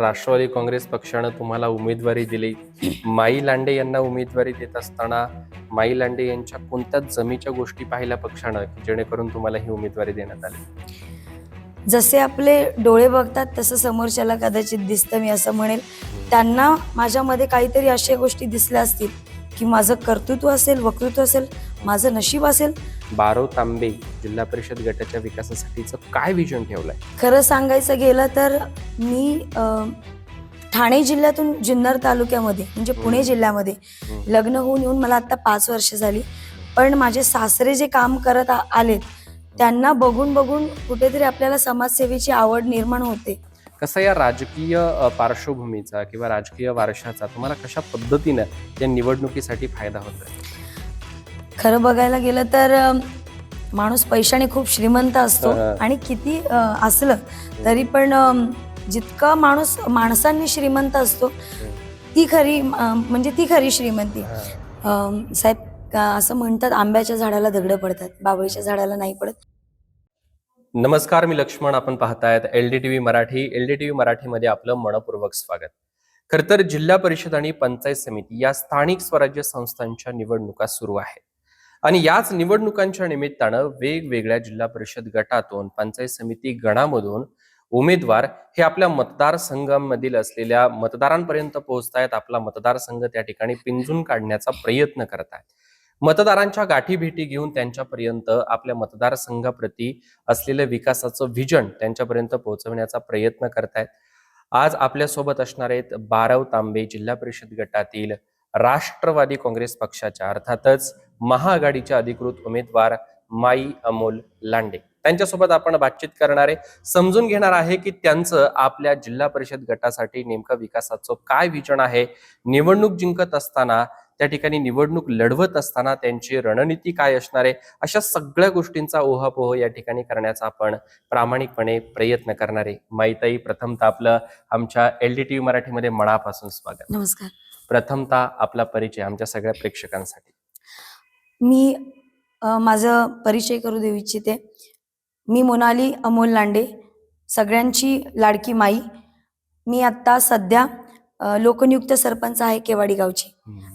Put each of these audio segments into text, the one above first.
राष्ट्रवादी काँग्रेस पक्षानं तुम्हाला उमेदवारी दिली. माई लांडे यांना उमेदवारी देत असताना माई लांडे यांच्या कोणत्या जमीच्या गोष्टी पाहिल्या पक्षानं जेणेकरून तुम्हाला ही उमेदवारी देण्यात आली? जसे आपले डोळे बघतात तसं समोरच्याला कदाचित दिसतं मी असं म्हणेल. त्यांना माझ्यामध्ये काहीतरी अशा गोष्टी दिसल्या असतील की माझं कर्तृत्व असेल वक्तृत्व असेल माझं नशीब असेल? बारो तांबे जिल्हा परिषद गटाच्या विकासासाठीचं काय विजन ठेवलंय? खरं सांगायचं गेलं तर मी अं, ठाणे जिल्ह्यातून जुन्नर तालुक्यामध्ये म्हणजे पुणे जिल्ह्यामध्ये हम्म. लग्न होऊन येऊन मला आता पाच वर्ष झाली. पण माझे सासरे जे काम करत आ- आलेत त्यांना बघून बघून कुठेतरी आपल्याला समाजसेवेची आवड निर्माण होते. कसं या राजकीय अ, पार्श्वभूमीचा किंवा राजकीय वारशाचा तुम्हाला कशा पद्धतीनं या निवडणुकीसाठी फायदा होतोय? खरं बघायला गेलं तर अं, माणूस पैशाने खूप श्रीमंत असतो हा. आणि किती अं, असलं तरी पण अं, जितका माणूस माणसांनी श्रीमंत असतो ती खरी अं, म्हणजे ती खरी श्रीमंती. अं, साहेब का- असं म्हणतात आंब्याच्या झाडाला दगडं पडतात बाबळीच्या झाडाला नाही पडत. नमस्कार मी लक्ष्मण. आपण पाहतायत L D T V Marathi. L D T V मराठीमध्ये आपलं मनपूर्वक स्वागत. खरं तर जिल्हा परिषद आणि पंचायत समिती या स्थानिक स्वराज्य संस्थांच्या निवडणुका सुरू आहेत. आणि याच निवडणुकांच्या निमित्तानं वेगवेगळ्या जिल्हा परिषद गटातून पंचायत समिती गणामधून उमेदवार हे आपल्या मतदारसंघामधील असलेल्या मतदारांपर्यंत पोहोचतायत. आपला मतदारसंघ त्या ठिकाणी पिंजून काढण्याचा प्रयत्न करत आहेत मतदारांच्या गाठी भेटी घेऊन त्यांच्यापर्यंत आपल्या मतदारसंघाप्रती असलेलं विकासाचं व्हिजन त्यांच्यापर्यंत पोहोचवण्याचा प्रयत्न करतायत. आज आपल्यासोबत असणार आहेत बारव तांबे जिल्हा परिषद गटातील राष्ट्रवादी काँग्रेस पक्षाच्या अर्थातच महाआघाडीच्या अधिकृत उमेदवार माई अमोल लांडे. त्यांच्यासोबत आपण बातचीत करणार आहे. समजून घेणार आहे की त्यांचं आपल्या जिल्हा परिषद गटासाठी नेमकं विकासाचं काय विजन आहे? निवडणूक जिंकत असताना त्या ठिकाणी निवडणूक लढवत असताना त्यांची रणनीती काय असणार आहे? अशा सगळ्या गोष्टींचा ओहापोह या ठिकाणी करण्याचा आपण प्रामाणिकपणे प्रयत्न करणार आहे. माईताई प्रथमतः आपलं आमच्या एल डी टी व्ही मराठीमध्ये मनापासून स्वागत. नमस्कार. प्रथमतः आपला परिचय आमच्या सगळ्या प्रेक्षकांसाठी. मी माझं परिचय करू देऊ इच्छिते. मी मोनाली अमोल लांडे सगळ्यांची लाडकी माई. मी आत्ता सध्या लोकनियुक्त सरपंच आहे केवाडी गावची.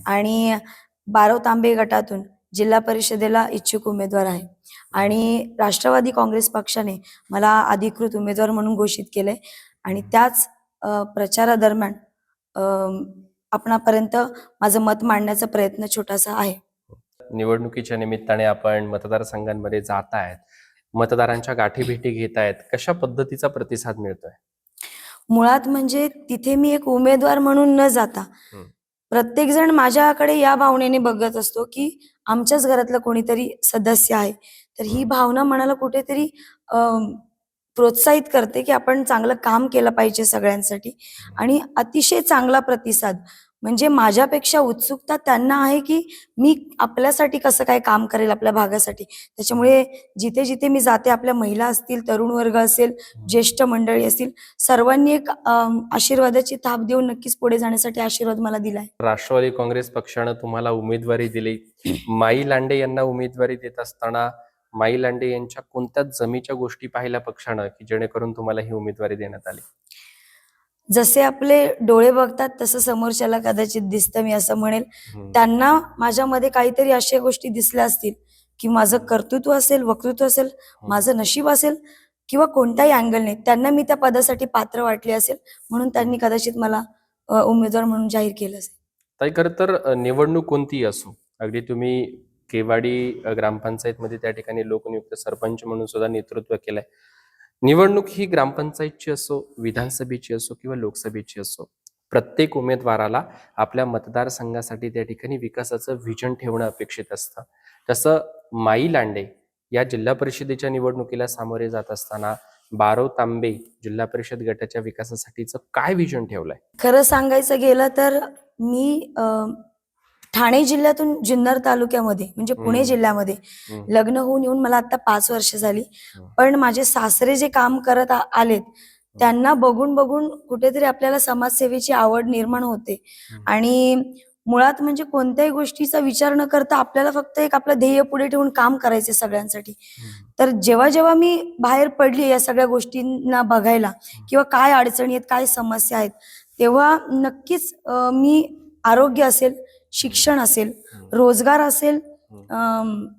आणि बारव तांबे गटातून जिल्हा परिषदेला इच्छुक उमेदवार आहे. आणि राष्ट्रवादी काँग्रेस पक्षाने मला अधिकृत उमेदवार म्हणून घोषित केलंय. आणि त्याच प्रचारादरम्यान आपणापर्यंत माझं मत मांडण्याचा प्रयत्न छोटासा आहे. निवडणुकीच्या निमित्ताने आपण मतदारसंघांमध्ये जात आहेत. मतदारांच्या गाठी भेटी घेत आहेत. कशा पद्धतीचा प्रतिसाद मिळतोय? मुळात म्हणजे तिथे मी एक उमेदवार म्हणून न जाता. प्रत्येक जण माझ्याकडे या भावनेने बघत असतो की आमच्याच घरातलं कोणीतरी सदस्य आहे. तर ही भावना मनाला कुठेतरी प्रोत्साहित करते की आपण चांगलं काम केलं पाहिजे सगळ्यांसाठी. आणि अतिशय चांगला प्रतिसाद म्हणजे माझ्यापेक्षा उत्सुकता त्यांना आहे की मी आपल्यासाठी कसं काय काम करेल आपल्या भागासाठी. त्याच्यामुळे जिथे जिथे मी जाते आपल्या महिला असतील तरुण वर्ग असेल ज्येष्ठ मंडळी असतील सर्वांनी एक आशीर्वादाची थाप देऊन नक्कीच पुढे जाण्यासाठी आशीर्वाद मला दिलाय. राष्ट्रवादी काँग्रेस पक्षानं तुम्हाला उमेदवारी दिली. माई लांडे यांना उमेदवारी देत असताना माई लांडे यांच्या कोणत्या जमीच्या गोष्टी पाहिल्या पक्षानं की जेणेकरून तुम्हाला ही उमेदवारी देण्यात आली? जसे आपले डोळे बघतात तसं समोरच्याला कदाचित दिसतं. मी असं म्हणेल त्यांना माझ्यामध्ये काहीतरी अशा गोष्टी दिसल्या असतील की माझं कर्तृत्व असेल वक्तृत्व असेल माझं नशीब असेल किंवा कोणत्याही अँगलने त्यांना मी त्या पदासाठी पात्र वाटले असेल म्हणून त्यांनी कदाचित मला उमेदवार म्हणून जाहीर केलं असेल. ताई खरं तर निवडणूक कोणतीही असो अगदी तुम्ही केवाडी ग्रामपंचायतमध्ये त्या ठिकाणी लोकनियुक्त सरपंच म्हणून सुद्धा नेतृत्व केलंय. निवडणूक ही ग्रामपंचायतची असो विधानसभेची असो किंवा लोकसभेची असो प्रत्येक उमेदवाराला आपल्या मतदारसंघासाठी त्या ठिकाणी विकासाचं व्हिजन ठेवणं अपेक्षित असतं. तसं माई लांडे या जिल्हा परिषदेच्या निवडणुकीला सामोरे जात असताना बारो तांबे जिल्हा परिषद गटाच्या विकासासाठीचं काय व्हिजन ठेवलंय? खरं सांगायचं गेलं तर मी अ, ठाणे जिल्ह्यातून जुन्नर तालुक्यामध्ये म्हणजे पुणे. जिल्ह्यामध्ये. लग्न होऊन येऊन मला आता पाच वर्ष झाली. पण माझे सासरे जे काम करत आलेत त्यांना बघून बघून कुठेतरी आपल्याला समाजसेवेची आवड निर्माण होते. आणि मुळात म्हणजे कोणत्याही गोष्टीचा विचार न करता आपल्याला फक्त एक आपलं ध्येय पुढे ठेवून काम करायचे सगळ्यांसाठी तर जेव्हा जेव्हा मी बाहेर पडली या सगळ्या गोष्टींना बघायला किंवा काय अडचणी आहेत काय समस्या आहेत तेव्हा नक्कीच मी आरोग्य असेल शिक्षण असेल रोजगार असेल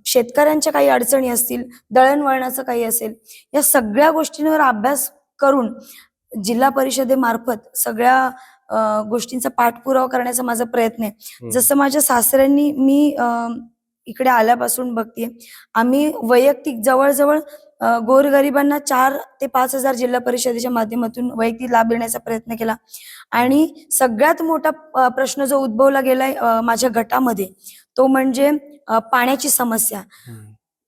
शेतकऱ्यांच्या काही अडचणी असतील दळणवळणाचं काही असेल या सगळ्या गोष्टींवर अभ्यास करून जिल्हा परिषदेमार्फत सगळ्या गोष्टींचा पाठपुरावा करण्याचा माझा प्रयत्न आहे. जसं माझ्या सासऱ्यांनी मी इकडे आल्यापासून बघतीये आम्ही वैयक्तिक जवळजवळ गोरगरिबांना चार ते पाच हजार जिल्हा परिषदेच्या माध्यमातून वैयक्तिक लाभ देण्याचा प्रयत्न केला. आणि सगळ्यात मोठा प्रश्न जो उद्भवला गेलाय माझ्या गटामध्ये तो म्हणजे पाण्याची समस्या.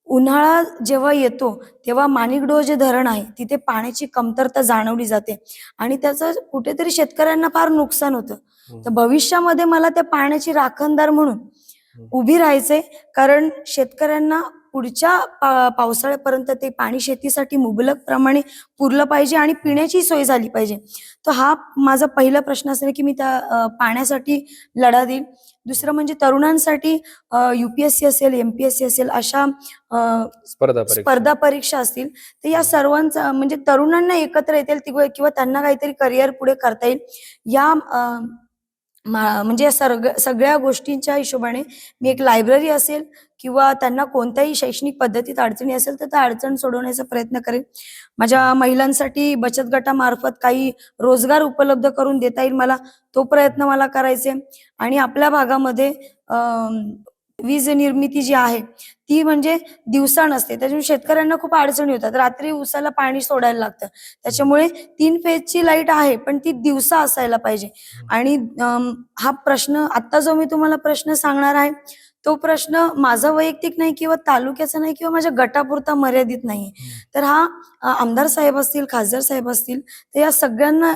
उन्हाळा जेव्हा येतो तेव्हा माणिकडोह जे धरण आहे तिथे पाण्याची कमतरता जाणवली जाते. आणि त्याचं कुठेतरी शेतकऱ्यांना फार नुकसान होतं. तर भविष्यामध्ये मला त्या पाण्याची राखणदार म्हणून उभी राहायचंय कारण शेतकऱ्यांना पुढच्या पावसाळ्यापर्यंत ते पाणी शेतीसाठी मुबलक प्रमाणे पुरलं पाहिजे आणि पिण्याची सोय झाली पाहिजे. तर हा माझा पहिला प्रश्न असेल की मी त्या पाण्यासाठी लढा देईल दुसरं म्हणजे तरुणांसाठी युपीएससी असेल एमपीएससी असेल अशा स्पर्धा परीक्षा. असतील तर या सर्वांचा म्हणजे तरुणांना एकत्र येतील किंवा त्यांना काहीतरी करिअर पुढे करता येईल. या म्हणजे सर्ग सगळ्या गोष्टींच्या हिशोबाने मी एक लायब्ररी असेल किंवा त्यांना कोणत्याही शैक्षणिक पद्धतीत अडचणी असेल तर त्या अडचण सोडवण्याचा प्रयत्न करेन. माझ्या महिलांसाठी बचत गटामार्फत काही रोजगार उपलब्ध करून देता येईल मला तो प्रयत्न मला करायचे. आणि आपल्या भागामध्ये वीज निर्मिती जी आहे ती म्हणजे दिवसा नसते. त्याच्यामुळे शेतकऱ्यांना खूप अडचणी होतात रात्री उसाला पाणी सोडायला लागतं. त्याच्यामुळे तीन फेजची लाइट आहे पण ती दिवसा असायला पाहिजे. आणि हा प्रश्न आता जो मी तुम्हाला प्रश्न सांगणार आहे तो प्रश्न माझा वैयक्तिक नाही किंवा तालुक्याचा नाही किंवा माझ्या गटापुरता मर्यादित नाही. तर हा आमदार साहेब असतील खासदार साहेब असतील तर या सगळ्यांना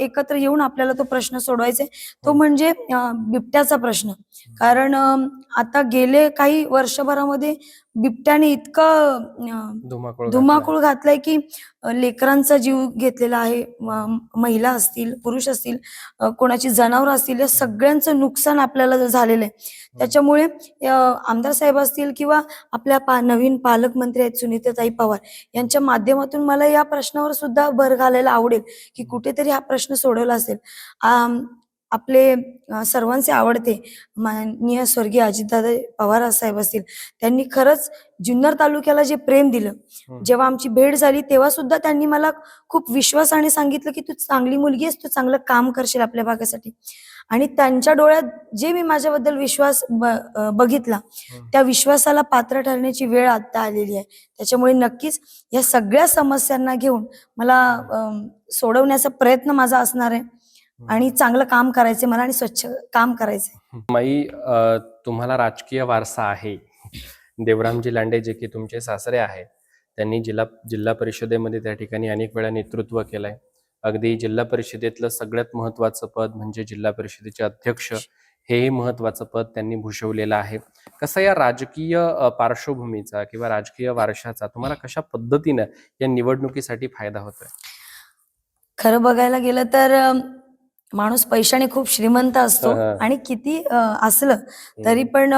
एकत्र येऊन आपल्याला तो प्रश्न सोडवायचा. आहे तो म्हणजे अ, बिबट्याचा प्रश्न. कारण आता गेले काही वर्षभरामध्ये बिबट्याने इतकं धुमाकूळ धुमाकूळ घातलाय की लेकरांचा जीव घेतलेला आहे. महिला असतील पुरुष असतील कोणाची जनावर असतील या सगळ्यांचं नुकसान आपल्याला झालेलं आहे. त्याच्यामुळे आमदार साहेब असतील किंवा आपल्या पा नवीन पालकमंत्री आहेत सुनीताताई पवार यांच्या माध्यमातून मला या प्रश्नावर सुद्धा भर घालायला आवडेल की कुठेतरी हा प्रश्न सोडवला असेल. आपले सर्वांचे आवडते. माननीय स्वर्गीय अजितदादा पवार साहेब असतील. त्यांनी खरंच जुन्नर तालुक्याला जे प्रेम दिलं. जेव्हा आमची भेट झाली तेव्हा सुद्धा त्यांनी मला खूप विश्वासाने सांगितलं की तू चांगली मुलगी आहेस तू चांगलं काम करशील आपल्या भागासाठी. आणि त्यांच्या डोळ्यात जे मी माझ्याबद्दल विश्वास बघितला. त्या विश्वासाला पात्र ठरण्याची वेळ आता आलेली आहे. त्याच्यामुळे नक्कीच या सगळ्या समस्यांना घेऊन मला सोडवण्याचा प्रयत्न माझा असणार आहे. आणि चांगलं काम करायचंय मला आणि स्वच्छ काम करायचंय. माई तुम्हाला राजकीय वारसा आहे. देवरामजी लांडे जे की तुमचे सासरे आहेत त्यांनी जिल्हा जिल्हा परिषदेमध्ये त्या ठिकाणी अनेक वेळा नेतृत्व केलंय. अगदी जिल्हा परिषदेतलं सगळ्यात महत्वाचं पद म्हणजे जिल्हा परिषदेचे अध्यक्ष हेही महत्वाचं पद त्यांनी भूषवलेलं आहे. कसं या राजकीय पार्श्वभूमीचा किंवा राजकीय वारशाचा तुम्हाला कशा पद्धतीनं या निवडणुकीसाठी फायदा होतोय? खरं बघायला गेलं तर माणूस पैशाने खूप श्रीमंत असतो हा. आणि किती अं, असलं तरी पण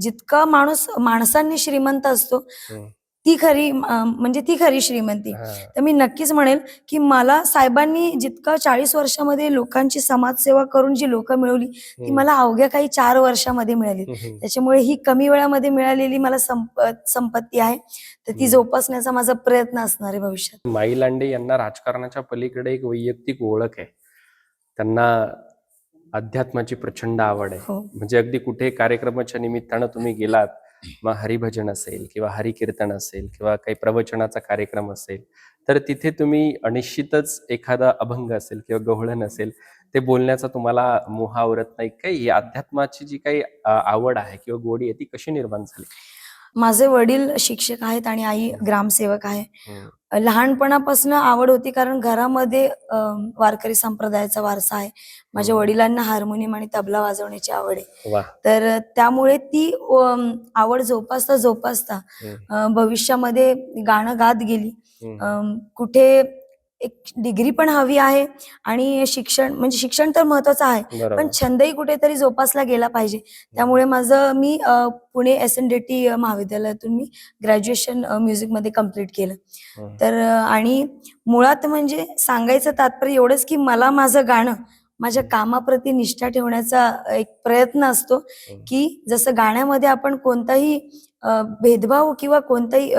जितका माणूस माणसांनी श्रीमंत असतो हम्म. ती खरी अं, म्हणजे ती खरी श्रीमंती हा. तर मी नक्कीच म्हणेल की मला साहेबांनी जितका चाळीस वर्षामध्ये लोकांची समाजसेवा करून जी लोक मिळवली ती हम्म. मला अवघ्या काही चार वर्षामध्ये मिळाली हम्म. त्याच्यामुळे ही कमी वेळामध्ये मिळालेली मला संप संपत्ती आहे तर ती हम्म. जोपासण्याचा माझा प्रयत्न असणार आहे भविष्यात माई लांडे यांना राजकारणाच्या पलीकडे एक वैयक्तिक ओळख आहे त्यांना अध्यात्माची प्रचंड आवड आहे. हो. म्हणजे अगदी कुठे कार्यक्रमाच्या निमित्तानं तुम्ही गेलात मग हरिभजन असेल किंवा हरिकीर्तन असेल किंवा काही प्रवचनाचा कार्यक्रम असेल तर तिथे तुम्ही निश्चितच एखादा अभंग असेल किंवा गवळण असेल ते बोलण्याचा तुम्हाला मोह आवरत नाही. काही अध्यात्माची जी काही आवड आहे किंवा गोडी आहे ती कशी निर्माण झाली? माझे वडील शिक्षक आहेत आणि आई ग्रामसेवक आहे. लहानपणापासून आवड होती कारण घरामध्ये वारकरी संप्रदायाचा वारसा आहे. माझ्या. वडिलांना हार्मोनियम आणि तबला वाजवण्याची आवड आहे. तर त्यामुळे ती आवड जोपासता जोपासता भविष्यामध्ये गाणं गात गेली. कुठे एक डिग्री पण हवी आहे आणि शिक्षण म्हणजे शिक्षण तर महत्वाचं आहे पण छंदही कुठेतरी जोपासला गेला पाहिजे त्यामुळे माझं मी Pune S N D T महाविद्यालयातून मी ग्रॅज्युएशन म्युझिकमध्ये कंप्लीट केलं. तर आणि मुळात म्हणजे सांगायचं तात्पर्य एवढंच की मला माझं गाणं माझ्या कामाप्रती निष्ठा ठेवण्याचा एक प्रयत्न असतो. की जसं गाण्यामध्ये आपण कोणताही भेदभाव किंवा कोणताही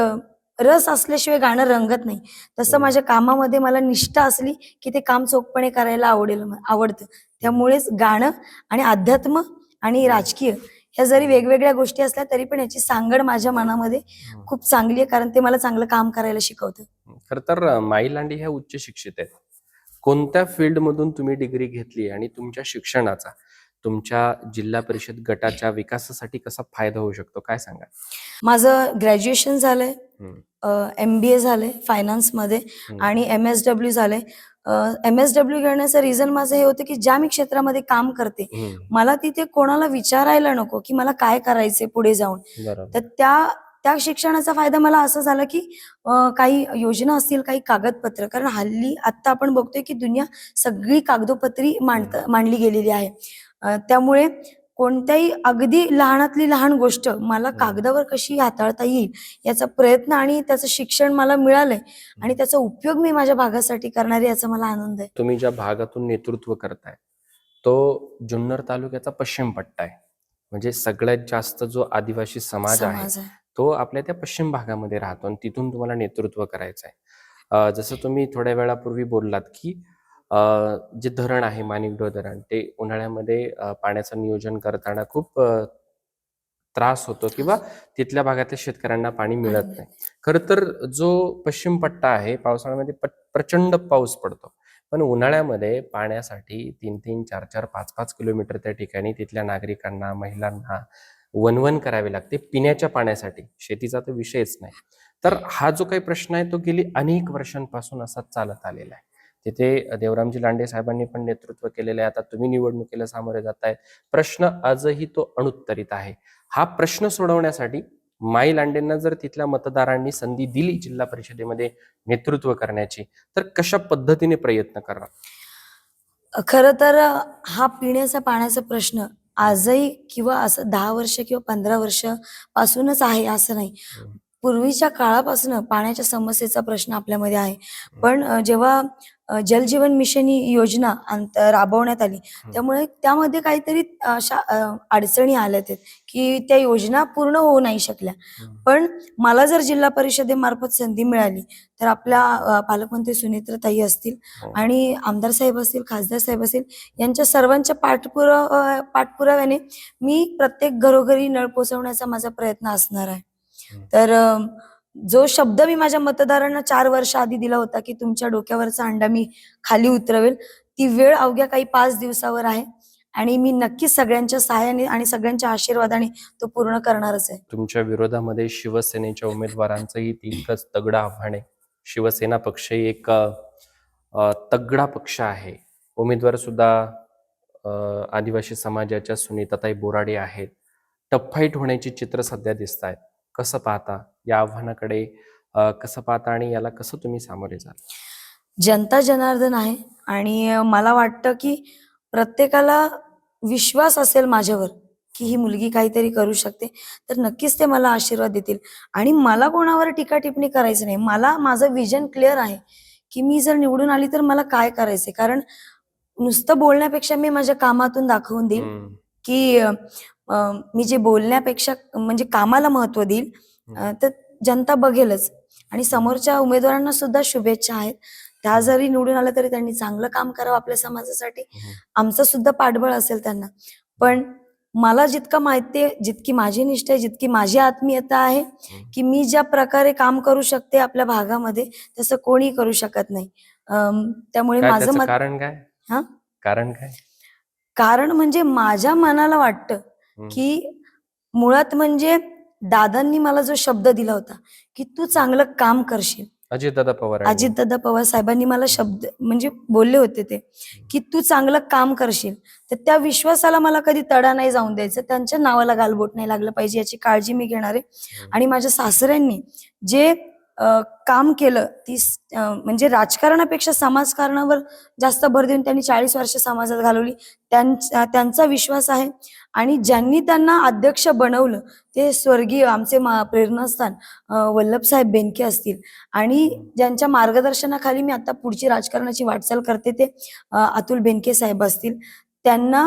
रस असल्याशिवाय गाणं रंगत नाही. तसं. माझ्या कामामध्ये मला निष्ठा असली की ते काम चोखपणे करायला आवडेल आवडतं. त्यामुळेच गाणं आणि अध्यात्म आणि राजकीय ह्या जरी वेगवेगळ्या गोष्टी असल्या तरी पण याची सांगड माझ्या मनामध्ये. खूप चांगली आहे कारण ते मला चांगलं काम करायला शिकवतं. खर तर माई लांडे ह्या उच्च शिक्षित आहेत. कोणत्या फील्ड मधून तुम्ही डिग्री घेतली आणि तुमच्या शिक्षणाचा? तुमच्या जिल्हा परिषद गटाच्या विकासासाठी कसा फायदा होऊ शकतो? काय सांगा माझं ग्रॅज्युएशन झालंय. एम बी ए झालंय फायनान्समध्ये. आणि एम एस डब्ल्यू झालंय. एम एस डब्ल्यू घेण्याचं रिझन माझं हे होतं की ज्या मी क्षेत्रामध्ये काम करते. मला तिथे कोणाला विचारायला नको की मला काय करायचंय पुढे जाऊन. तर त्या त्या शिक्षणाचा फायदा मला असं झाला की काही योजना असतील काही कागदपत्र. कारण हल्ली आता आपण बघतोय की दुनिया सगळी कागदोपत्री मांडत मांडली गेलेली आहे. त्यामुळे कोणत्याही अगदी लहानातली लहान गोष्ट मला कागदावर कशी हाताळता येईल याचा प्रयत्न आणि त्याचं शिक्षण मला मिळालंय आणि त्याचा उपयोग मी माझ्या भागासाठी करणार आहे याचा मला आनंद आहे. तुम्ही ज्या भागातून नेतृत्व करताय तो जुन्नर तालुक्याचा पश्चिम पट्टा आहे. म्हणजे सगळ्यात जास्त जो आदिवासी समाज आहे तो आपल्या त्या पश्चिम भागामध्ये राहतो आणि तिथून तुम्हाला नेतृत्व करायचं आहे जसं तुम्ही थोड्या वेळापूर्वी बोललात की जे धरण आहे माणिकडो धरण ते उन्हाळ्यामध्ये पाण्याचं नियोजन करताना खूप त्रास होतो किंवा तिथल्या भागातल्या शेतकऱ्यांना पाणी मिळत नाही. खरं तर जो पश्चिम पट्टा आहे पावसाळ्यामध्ये प्रचंड पाऊस पडतो. पण उन्हाळ्यामध्ये पाण्यासाठी तीन तीन चार चार पाच पाच किलोमीटर त्या ठिकाणी तिथल्या नागरिकांना महिलांना वनवन करावे लागते पिण्याच्या पाण्यासाठी. शेतीचा तर विषयच नाही. तर हा जो काही प्रश्न आहे तो गेली अनेक वर्षांपासून असाच चालत आलेला आहे. तिथे देवरामजी लांडे साहेबांनी पण नेतृत्व केलेलं आहे. आता तुम्ही निवडणुकीला सामोरे जातायत प्रश्न आजही तो अनुत्तरित आहे. हा प्रश्न सोडवण्यासाठी माई लांडेंना जर तिथल्या मतदारांनी संधी दिली जिल्हा परिषदेमध्ये नेतृत्व करण्याची तर कशा पद्धतीने प्रयत्न करणार? खर तर हा पिण्याचा पाण्याचा प्रश्न आजही किंवा असं दहा वर्ष किंवा पंधरा वर्ष पासूनच आहे असं नाही. पूर्वीच्या काळापासून पाण्याच्या समस्येचा प्रश्न आपल्यामध्ये आहे. पण जेव्हा अ, जलजीवन मिशन ही योजना राबवण्यात आली त्यामुळे त्यामध्ये काहीतरी अशा अडचणी आल्या आहेत की त्या योजना पूर्ण होऊ नाही शकल्या. पण मला जर जिल्हा परिषदेमार्फत संधी मिळाली तर आपल्या पालकमंत्री सुनेत्राताई असतील हो. आणि आमदार साहेब असतील खासदार साहेब असतील यांच्या सर्वांच्या पाठपुरा पाठपुराव्याने मी प्रत्येक घरोघरी नळ पोचवण्याचा माझा प्रयत्न असणार आहे. तर जो शब्द मी माझ्या मतदारांना चार वर्ष आधी दिला होता की तुमच्या डोक्यावरचा अंडा मी खाली उतरवेल ती वेळ अवघ्या काही पाच दिवसावर आहे. आणि मी नक्कीच सगळ्यांच्या सहाय्याने आणि सगळ्यांच्या आशीर्वादाने तो पूर्ण करणारच आहे. तुमच्या विरोधामध्ये शिवसेनेच्या उमेदवारांचंही तितकंच तगडं आव्हान आहे. शिवसेना पक्षही एक तगडा पक्ष आहे. उमेदवार सुद्धा आदिवासी समाजाच्या सुनीताताई बोराडे आहेत. टफाईट होण्याची चित्र सध्या दिसत आहेत कसं पाहता? या आव्हानाकडे कसं पाहता आणि याला कसं तुम्ही सामोरे जाल? जनता जनार्दन आहे आणि मला वाटतं की प्रत्येकाला विश्वास असेल माझ्यावर की ही मुलगी काहीतरी करू शकते तर नक्कीच ते मला आशीर्वाद देतील. आणि मला कोणावर टीका टिप्पणी करायचं नाही. मला माझं विजन क्लिअर आहे की मी जर निवडून आली तर मला काय करायचंय? कारण नुसतं बोलण्यापेक्षा मी माझ्या कामातून दाखवून देईल. की मी जे बोलण्यापेक्षा म्हणजे कामाला महत्त्व देईल तर जनता बघेलच. आणि समोरच्या उमेदवारांना सुद्धा शुभेच्छा आहेत. त्या जरी निवडून आल्या तरी त्यांनी चांगलं काम करावं आपल्या समाजासाठी. हम्म. आमचं सुद्धा पाठबळ असेल त्यांना. पण मला जितकं माहिती आहे जितकी माझी निष्ठा आहे जितकी माझी आत्मीयता आहे की मी ज्या प्रकारे काम करू शकते आपल्या भागामध्ये तसं कोणी करू शकत नाही. त्यामुळे माझं मत कारण काय? हा? कारण काय? कारण म्हणजे माझ्या मनाला वाटतं. की मुळात म्हणजे दादांनी मला जो शब्द दिला होता की तू चांगलं काम करशील अजितदादा पवार यांनी. अजितदादा पवार साहेबांनी मला शब्द म्हणजे बोलले होते ते की तू चांगलं काम करशील तर त्या विश्वासाला मला कधी तडा नाही जाऊन द्यायचं त्यांच्या नावाला गालबोट नाही लागलं पाहिजे याची काळजी मी घेणार आहे. आणि माझ्या सासऱ्यांनी जे काम केलं ती म्हणजे राजकारणापेक्षा समाजकारणावर जास्त भर देऊन त्यांनी चाळीस वर्ष समाजात घालवली. त्यांचा त्यांचा विश्वास आहे. आणि ज्यांनी त्यांना अध्यक्ष बनवलं ते स्वर्गीय आमचे प्रेरणास्थान वल्लभसाहेब बेनके असतील. आणि ज्यांच्या मार्गदर्शनाखाली मी आता पुढची राजकारणाची वाटचाल करते ते अतुल बेनके साहेब असतील. त्यांना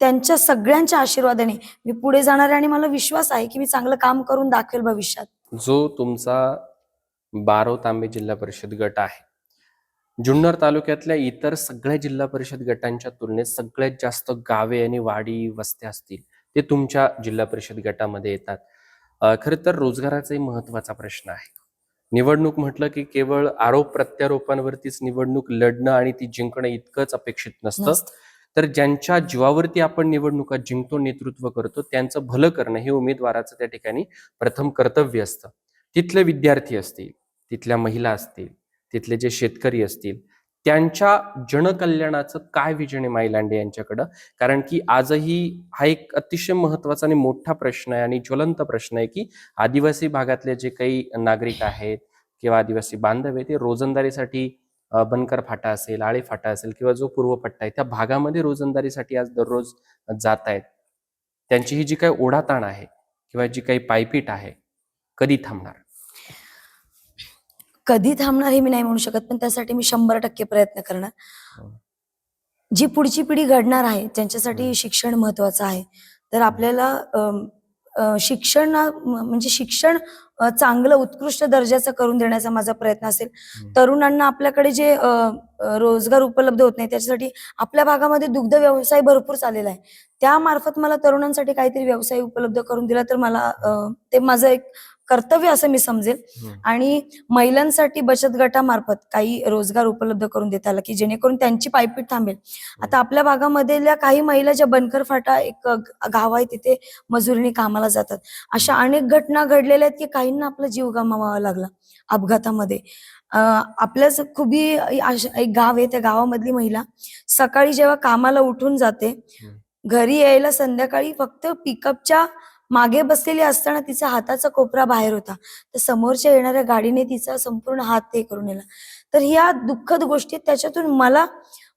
त्यांच्या सगळ्यांच्या आशीर्वादाने मी पुढे जाणार आहे आणि मला विश्वास आहे की मी चांगलं काम करून दाखवेल भविष्यात. जो तुमचा बारो तांबे जिल्हा परिषद गट आहे. जुन्नर तालुक्यातल्या इतर सगळ्या जिल्हा परिषद गटांच्या तुलनेत सगळ्यात जास्त गावे आणि वाडी वस्त्या असतील ते तुमच्या जिल्हा परिषद गटामध्ये येतात. खरं तर रोजगाराचाही महत्त्वाचा प्रश्न आहे. निवडणूक म्हटलं की केवळ आरोप प्रत्यारोपांवरतीच निवडणूक लढणं आणि ती जिंकणं इतकंच अपेक्षित नसतं. तर ज्यांच्या जीवावरती आपण निवडणुका जिंकतो नेतृत्व करतो त्यांचं भलं करणं हे उमेदवाराचं त्या ठिकाणी प्रथम कर्तव्य असतं. तिथले विद्यार्थी असतील तिथल्या महिला असतील तिथले जे शेतकरी असतील त्यांच्या जनकल्याणाचं काय विजन आहे माईलांडे यांच्याकडं? कारण की आजही हा एक अतिशय महत्त्वाचा आणि मोठा प्रश्न आहे आणि ज्वलंत प्रश्न आहे की आदिवासी भागातले जे काही नागरिक आहेत किंवा आदिवासी बांधव आहे ते रोजंदारीसाठी बनकर फाटा असेल आळे फाटा असेल किंवा जो पूर्व पट्टा आहे त्या भागामध्ये रोजंदारीसाठी आज दररोज जात आहेत त्यांची ही जी काही ओढाताण आहे किंवा जी काही पायपीट आहे कधी थांबणार कधी थांबणार हे मी नाही म्हणू शकत पण त्यासाठी मी शंभर टक्के प्रयत्न करणार हं. जी पुढची पिढी घडणार आहे त्यांच्यासाठी. शिक्षण महत्वाचं आहे तर आपल्याला शिक्षण म्हणजे शिक्षण चांगलं उत्कृष्ट दर्जाचं करून देण्याचा माझा प्रयत्न असेल. तरुणांना आपल्याकडे जे रोजगार उपलब्ध होत नाही त्याच्यासाठी आपल्या भागामध्ये दुग्ध व्यवसाय भरपूर चाललेला आहे त्यामार्फत मला तरुणांसाठी काहीतरी व्यवसाय उपलब्ध करून दिला तर मला ते माझं एक कर्तव्य असं मी समजेल. आणि महिलांसाठी बचत गटामार्फत काही रोजगार उपलब्ध करून देता आला की जेणेकरून त्यांची पायपीट थांबेल. आता आपल्या भागामधल्या काही महिला ज्या बनकर फाटा एक गाव आहे तिथे मजुरीने कामाला जातात. अशा अनेक घटना घडलेल्या आहेत की काहींना आपला जीव गमावावा लागला अपघातामध्ये. आपल्याच खुबी एक गाव आहे त्या गावामधली महिला सकाळी जेव्हा कामाला उठून जाते. घरी यायला संध्याकाळी फक्त पिकअपच्या मागे बसलेली असताना तिचा हाताचा कोपरा बाहेर होता. तर समोरच्या येणाऱ्या गाडीने तिचा संपूर्ण हात ते करून नेला. तर ह्या दुःखद गोष्टी त्याच्यातून मला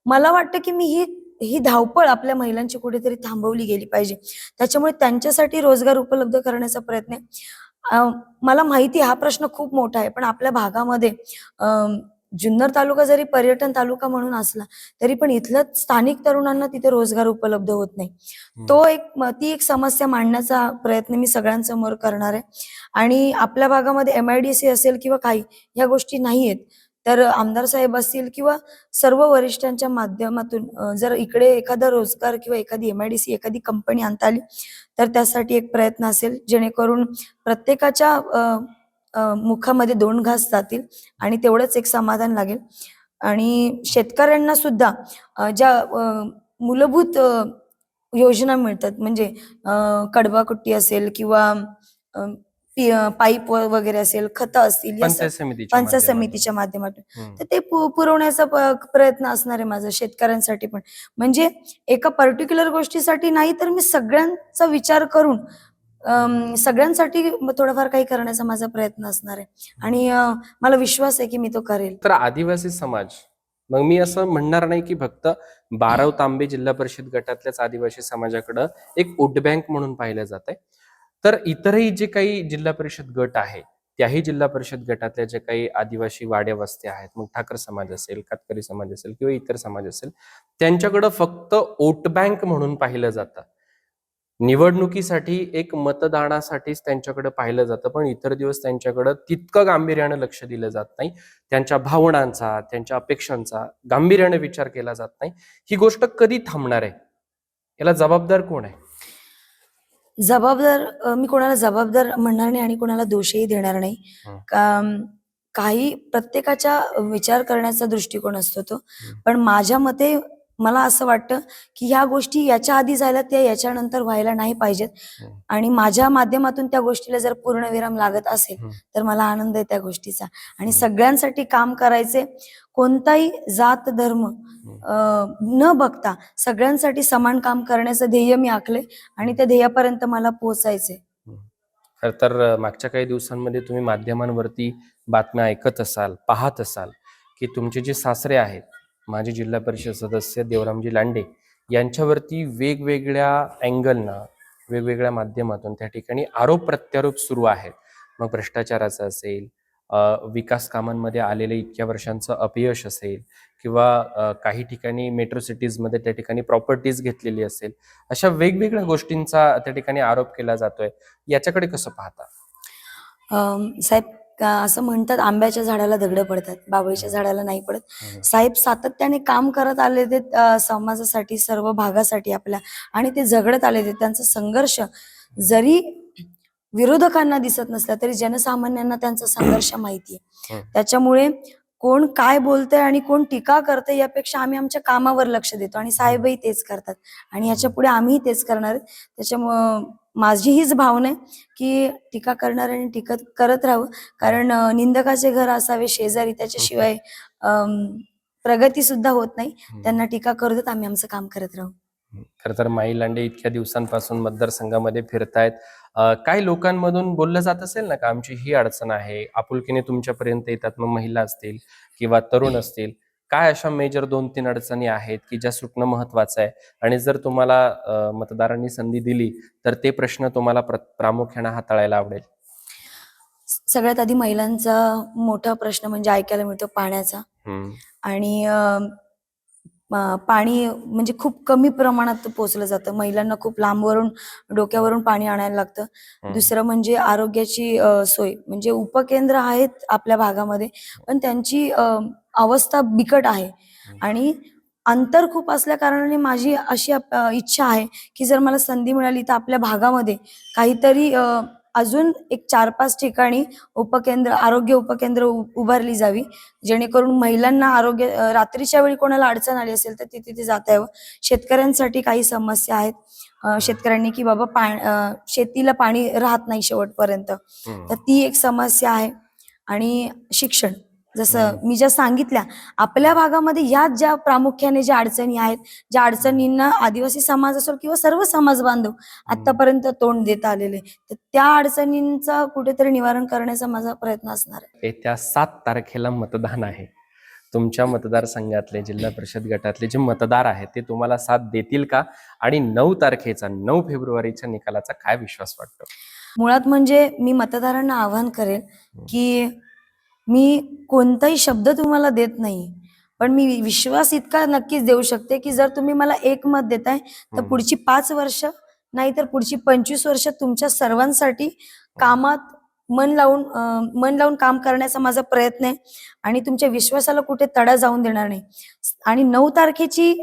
मला वाटतं की मी ही ही धावपळ आपल्या महिलांची कुठेतरी थांबवली गेली पाहिजे. त्याच्यामुळे त्यांच्यासाठी रोजगार उपलब्ध करण्याचा प्रयत्न मला माहिती हा प्रश्न खूप मोठा आहे. पण आपल्या भागामध्ये अं, जुन्नर तालुका जरी पर्यटन तालुका म्हणून असला तरी पण इथल्या स्थानिक तरुणांना तिथे रोजगार उपलब्ध होत नाही. तो एक ती एक समस्या मांडण्याचा प्रयत्न मी सगळ्यांसमोर करणार आहे. आणि आपल्या भागामध्ये एम आय डी सी असेल किंवा काही ह्या गोष्टी नाही आहेत तर आमदार साहेब असतील किंवा सर्व वरिष्ठांच्या माध्यमातून जर इकडे एखादा रोजगार किंवा एखादी एम आय डी सी एखादी कंपनी आणता आली तर त्यासाठी एक प्रयत्न असेल जेणेकरून प्रत्येकाच्या मुखामध्ये दोन घास जातील आणि तेवढंच एक समाधान लागेल. आणि शेतकऱ्यांना सुद्धा ज्या मूलभूत योजना मिळतात म्हणजे अं, कडबा कुट्टी असेल किंवा पाईप वगैरे असेल खतं असतील पंचायत समितीच्या माध्यमातून. तर ते पुरवण्याचा प्रयत्न असणार आहे माझा शेतकऱ्यांसाठी पण. म्हणजे एका पर्टिक्युलर गोष्टीसाठी नाही तर मी सगळ्यांचा विचार करून सगळ्यांसाठी थोडंफार काही करण्याचा माझा प्रयत्न असणार आहे. आणि मला विश्वास आहे की मी तो करेल. तर आदिवासी समाज मग मी असं म्हणणार नाही की फक्त बाराव तांबे जिल्हा परिषद गटातल्याच आदिवासी समाजाकडं एक वोट बँक म्हणून पाहिलं जात आहे. तर इतरही जे काही जिल्हा परिषद गट आहे त्याही जिल्हा परिषद गटातल्या जे काही आदिवासी वाड्या वस्त्या आहेत मग ठाकर समाज असेल कातकरी समाज असेल किंवा इतर समाज असेल त्यांच्याकडं फक्त वोट बँक म्हणून पाहिलं जातं. निवडणुकीसाठी एक मतदानासाठीच त्यांच्याकडे पाहिलं जातं पण इतर दिवस त्यांच्याकडं तितकं गांभीर्यानं लक्ष दिलं जात नाही. त्यांच्या भावनांचा त्यांच्या अपेक्षांचा गांभीर्याने विचार केला जात नाही. ही गोष्ट कधी थांबणार आहे? याला जबाबदार कोण आहे? जबाबदार मी कोणाला जबाबदार म्हणणार नाही आणि कोणाला दोषही देणार नाही. का- काही प्रत्येकाच्या विचार करण्याचा दृष्टिकोन असतो तो. पण माझ्या मते मला असं वाटतं की ह्या गोष्टी याच्या आधी झाल्या त्या याच्यानंतर व्हायला नाही पाहिजेत हं. आणि माझ्या माध्यमातून त्या गोष्टीला जर पूर्णविराम लागत असेल. तर मला आनंद आहे त्या गोष्टीचा आणि. सगळ्यांसाठी काम करायचे कोणताही जात धर्म न बघता सगळ्यांसाठी समान काम करण्याचं ध्येय मी आखले आणि त्या ध्येयापर्यंत मला पोहोचायचंय खर तर मागच्या काही दिवसांमध्ये तुम्ही माध्यमांवरती बातम्या ऐकत असाल पाहत असाल की तुमचे जे सासरे आहेत माजी जिल्हा परिषद सदस्य देवरामजी लांडे यांच्यावरती वेगवेगळ्या अँगलना वेगवेगळ्या माध्यमातून त्या ठिकाणी आरोप प्रत्यारोप सुरू आहेत. मग भ्रष्टाचाराचा असेल विकास कामांमध्ये आलेलं इतक्या वर्षांचं अपयश असेल किंवा काही ठिकाणी मेट्रो सिटीजमध्ये त्या ठिकाणी प्रॉपर्टीज घेतलेली असेल अशा वेगवेगळ्या गोष्टींचा त्या ठिकाणी आरोप केला जातोय. याच्याकडे कसं पाहता? साहेब का- असं म्हणतात आंब्याच्या झाडाला दगडं पडतात बाबळीच्या झाडाला नाही पडत. साहेब सातत्याने काम करत आले ते समाजासाठी सर्व भागासाठी आपल्या आणि ते झगडत आले ते. त्यांचा संघर्ष जरी विरोधकांना दिसत नसला तरी जनसामान्यांना त्यांचा संघर्ष माहिती आहे हं. त्याच्यामुळे कोण काय बोलतंय आणि कोण टीका करतंय यापेक्षा आम्ही आमच्या कामावर लक्ष देतो आणि साहेबही तेच करतात. आणि याच्यापुढे आम्हीही तेच करणार. त्याच्यामुळं माझी हीच भावना आहे की टीका करणाऱ्यांनी टीका करत राहावं. कारण निंदकाचे घर असावे शेजारी त्याच्याशिवाय प्रगती सुद्धा होत नाही. त्यांना टीका करू देत आम्ही आमचं काम करत राहू. खर तर माई लांडे इतक्या दिवसांपासून मतदारसंघामध्ये फिरतायत. काही लोकांमधून बोललं जात असेल ना का आमची ही अडचण आहे आपुलकीने तुमच्यापर्यंत येतात मग महिला असतील किंवा तरुण असतील. काय अशा मेजर दोन तीन अडचणी आहेत की ज्या सुटणं महत्वाचं आहे? आणि जर तुम्हाला मतदारांनी संधी दिली तर ते प्रश्न तुम्हाला प्र- प्रामुख्याने हाताळायला आवडेल. सगळ्यात आधी महिलांचा मोठा प्रश्न म्हणजे ऐकायला मिळतो पाण्याचा. आणि पाणी म्हणजे खूप कमी प्रमाणात पोचलं जातं. महिलांना खूप लांबवरून डोक्यावरून पाणी आणायला लागतं. दुसरं म्हणजे आरोग्याची सोय. म्हणजे उपकेंद्र आहेत आपल्या भागामध्ये पण त्यांची अवस्था बिकट आहे. आणि अंतर खूप असल्या कारणाने माझी अशी इच्छा आहे की जर मला संधी मिळाली तर आपल्या भागामध्ये काहीतरी अजून एक चार पाच ठिकाणी उपकेंद्र आरोग्य उपकेंद्र उभारली जावी. जेणेकरून महिलांना आरोग्य रात्रीच्या वेळी कोणाला अडचण आली असेल तर तिथे ते जाता यावं. शेतकऱ्यांसाठी काही समस्या आहेत. शेतकऱ्यांनी की बाबा पा शेतीला पाणी राहत नाही शेवटपर्यंत. तर ती एक समस्या आहे. आणि शिक्षण. जसं. मी ज्या सांगितल्या आपल्या भागामध्ये ह्या ज्या प्रामुख्याने ज्या अडचणी आहेत ज्या अडचणींना आदिवासी समाज असो किंवा सर्व समाज बांधव आतापर्यंत तोंड देत आलेले तर त्या अडचणींचा कुठेतरी निवारण करण्याचा माझा प्रयत्न असणार आहे. येत्या सात तारखेला मतदान आहे. तुमच्या मतदारसंघातले जिल्हा परिषद गटातले जे मतदार आहेत ते तुम्हाला साथ देतील का? आणि नऊ तारखेचा नऊ फेब्रुवारीच्या निकालाचा काय विश्वास वाटतो? मुळात म्हणजे मी मतदारांना आवाहन करेल की मी कोणताही शब्द तुम्हाला देत नाही पण मी विश्वास इतका नक्कीच देऊ शकते की जर तुम्ही मला एक मत देताय तर. पुढची पाच वर्ष नाही तर पुढची पंचवीस वर्ष तुमच्या सर्वांसाठी कामात मन लावून मन लावून काम करण्याचा माझा प्रयत्न आहे आणि तुमच्या विश्वासाला कुठे तडा जाऊन देणार नाही आणि नऊ तारखेची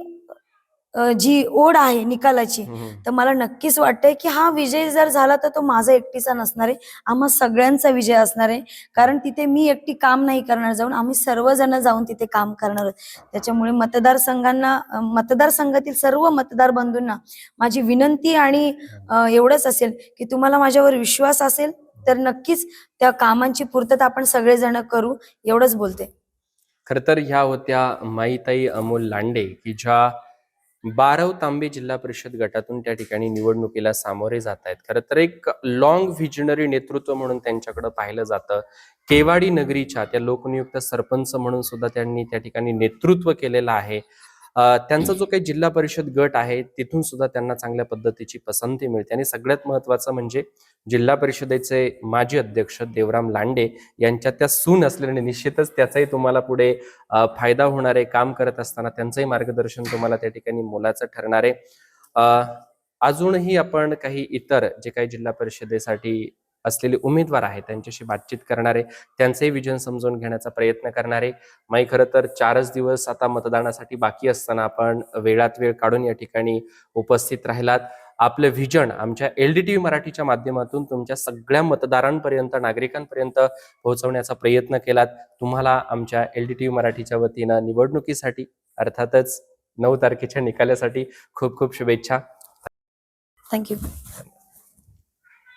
जी ओढ आहे निकालाची तर मला नक्कीच वाटतंय की हा विजय जर झाला तर तो माझा एकटीचा नसणार आहे. आम्हा सगळ्यांचा विजय असणार आहे. कारण तिथे मी एकटी काम नाही करणार. जाऊन आम्ही सर्वजण जाऊन तिथे काम करणार आहोत. त्याच्यामुळे मतदारसंघांना मतदारसंघातील सर्व मतदार बंधूंना माझी विनंती आणि एवढंच असेल की तुम्हाला माझ्यावर विश्वास असेल तर नक्कीच त्या कामांची पूर्तता आपण सगळेजण करू. एवढंच बोलते. खर तर ह्या होत्या माईताई अमोल लांडे की ज्या बारव तांबे जिल्हा परिषद गटातून त्या ठिकाणी निवडणुकीला सामोरे जात आहेत. खरं तर एक लॉंग व्हिजनरी नेतृत्व म्हणून त्यांच्याकडे पाहिलं जातं. केवाडी नगरीच्या त्या लोकनियुक्त सरपंच म्हणून सुद्धा त्यांनी त्या ठिकाणी नेतृत्व केलेलं आहे. त्यांचा जो काही जिल्हा परिषद गट आहे तिथून सुद्धा त्यांना चांगल्या पद्धतीची पसंती मिळते. आणि सगळ्यात महत्वाचं म्हणजे जिल्हा परिषदेचे माजी अध्यक्ष देवराम लांडे यांच्या त्या सून असल्याने निश्चितच त्याचाही तुम्हाला पुढे फायदा होणार आहे. काम करत असताना त्यांचंही मार्गदर्शन तुम्हाला त्या ठिकाणी मोलाचं ठरणार आहे. अजूनही आपण काही इतर जे काही जिल्हा परिषदेसाठी असलेले उमेदवार आहेत त्यांच्याशी बातचीत करणारे त्यांचंही विजन समजून घेण्याचा प्रयत्न करणारे माई खरं तर चारच दिवस आता मतदानासाठी बाकी असताना आपण वेळात वेळ काढून या ठिकाणी उपस्थित राहिलात. आपलं व्हिजन आमच्या एल डी टी व्ही मराठीच्या माध्यमातून तुमच्या सगळ्या मतदारांपर्यंत नागरिकांपर्यंत पोहोचवण्याचा प्रयत्न केलात. तुम्हाला आमच्या एल डी टी व्ही मराठीच्या वतीनं निवडणुकीसाठी अर्थातच नऊ तारखेच्या निकालासाठी खूप खूप शुभेच्छा. थँक्यू